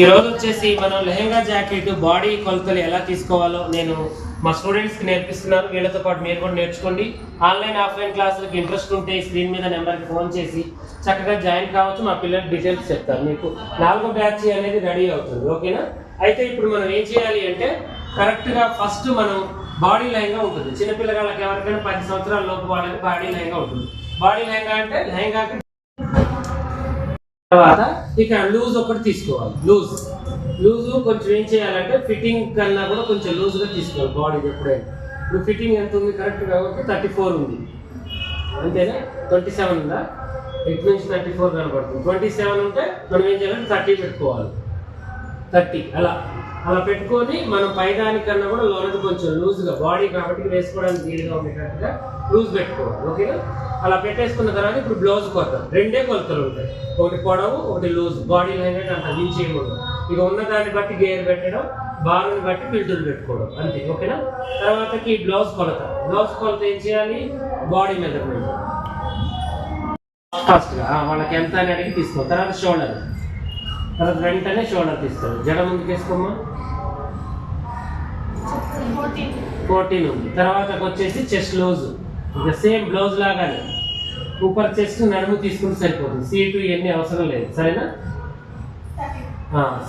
ఈ రోజు వచ్చేసి మనం లెహంగా జాకెట్ బాడీ కొలతలు ఎలా తీసుకోవాలో నేను మా స్టూడెంట్స్కి నేర్పిస్తున్నాను. వీళ్ళతో పాటు మీరు కూడా నేర్చుకోండి. ఆన్లైన్ ఆఫ్లైన్ క్లాసులకు ఇంట్రెస్ట్ ఉంటే స్క్రీన్ మీద నెంబర్కి ఫోన్ చేసి చక్కగా జాయిన్ కావచ్చు. మా పిల్లలకి డీటెయిల్స్ చెప్తారు మీకు. నాలుగో బ్యాచ్ అనేది రెడీ అవుతుంది. ఓకేనా అయితే ఇప్పుడు మనం ఏం చేయాలి అంటే కరెక్ట్గా ఫస్ట్ మనం బాడీ లెహంగా ఉంటుంది. చిన్నపిల్లగాళ్ళకి ఎవరికైనా పది సంవత్సరాల లోపు వాళ్ళకి బాడీ లైన్గా ఉంటుంది. బాడీ లెహంగా అంటే లెహంగాకి తర్వాత ఇక లూజ్ ఒకటి తీసుకోవాలి. లూజ్. లూజ్ కొంచెం ఏం చేయాలంటే ఫిట్టింగ్ కన్నా కూడా కొంచెం లూజ్గా తీసుకోవాలి బాడీ ఎప్పుడైనా. ఇప్పుడు ఫిట్టింగ్ ఎంత ఉంది కరెక్ట్ కాబట్టి థర్టీ ఫోర్ ఉంది. అంతేనా? ట్వంటీ సెవెన్ ఉందా? ఎటు నుంచి థర్టీ ఫోర్ కనబడుతుంది. ట్వంటీ సెవెన్ ఉంటే మనం ఏం చేయాలంటే థర్టీ పెట్టుకోవాలి. థర్టీ అలా. అలా పెట్టుకొని మనం పైదానికన్నా కూడా లోనది కొంచెం లూజ్గా బాడీ కాబట్టి వేసుకోవడానికి వీలుగా ఉండేటట్టుగా లూజ్ పెట్టుకోవాలి ఓకేనా? అలా పెట్టేసుకున్న తర్వాత ఇప్పుడు బ్లౌజ్ కొడతాం. రెండే కొలతలు ఉంటాయి. ఒకటి పొడవు ఒకటి లూజ్. బాడీ లైన్ అంత మించేయకూడదు ఇక ఉన్న దాన్ని బట్టి గేర్ పెట్టడం బాగుని బట్టి ఫిల్టర్ పెట్టుకోవడం అంతే ఓకేనా? తర్వాతకి బ్లౌజ్ కొలత. బ్లౌజ్ కొలత ఏం చేయాలి? Body measurement. ఫస్ట్గా వాళ్ళకి ఎంత అని అడిగి తీసుకో. తర్వాత షోల్డర్. తర్వాత వెంటనే షోల్డర్ తీస్తారు. జడ ముందుకు వేసుకోమ్మా. ఫోర్టీన్ ఉంది. తర్వాత వచ్చేసి చెస్ట్ లూజ్. ఇక సేమ్ బ్లౌజ్ లాగానే. సూపర్ చెస్ట్ నడుము తీసుకుంటే సరిపోతుంది. సీటు ఇవన్నీ అవసరం లేదు. సరేనా?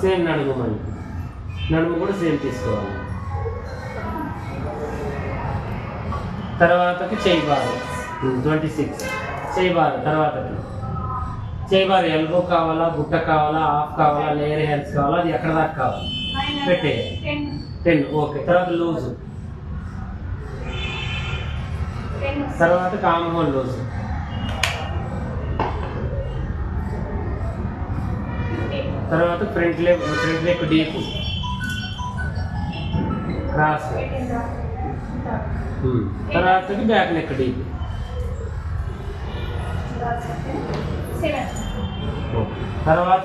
సేమ్ నడుము మళ్ళీ నడుము కూడా సేమ్ తీసుకోవాలి. తర్వాతకి చేయి బారు. ట్వంటీ సిక్స్ చేయి బారు తర్వాతకి. చేయి బారు ఎల్బో కావాలా బుట్ట కావాలా హాఫ్ కావాలా లేయర్ హ్యాండ్స్ కావాలా అది ఎక్కడ దాకా కావాలి? పెట్టేయాలి టెన్ ఓకే తర్వాత లూజ్ తర్వాత కామన్ లూజ్ తర్వాత front leg front leg deep cross తర్వాత బ్యాక్ నెక్ డీప్ తర్వాత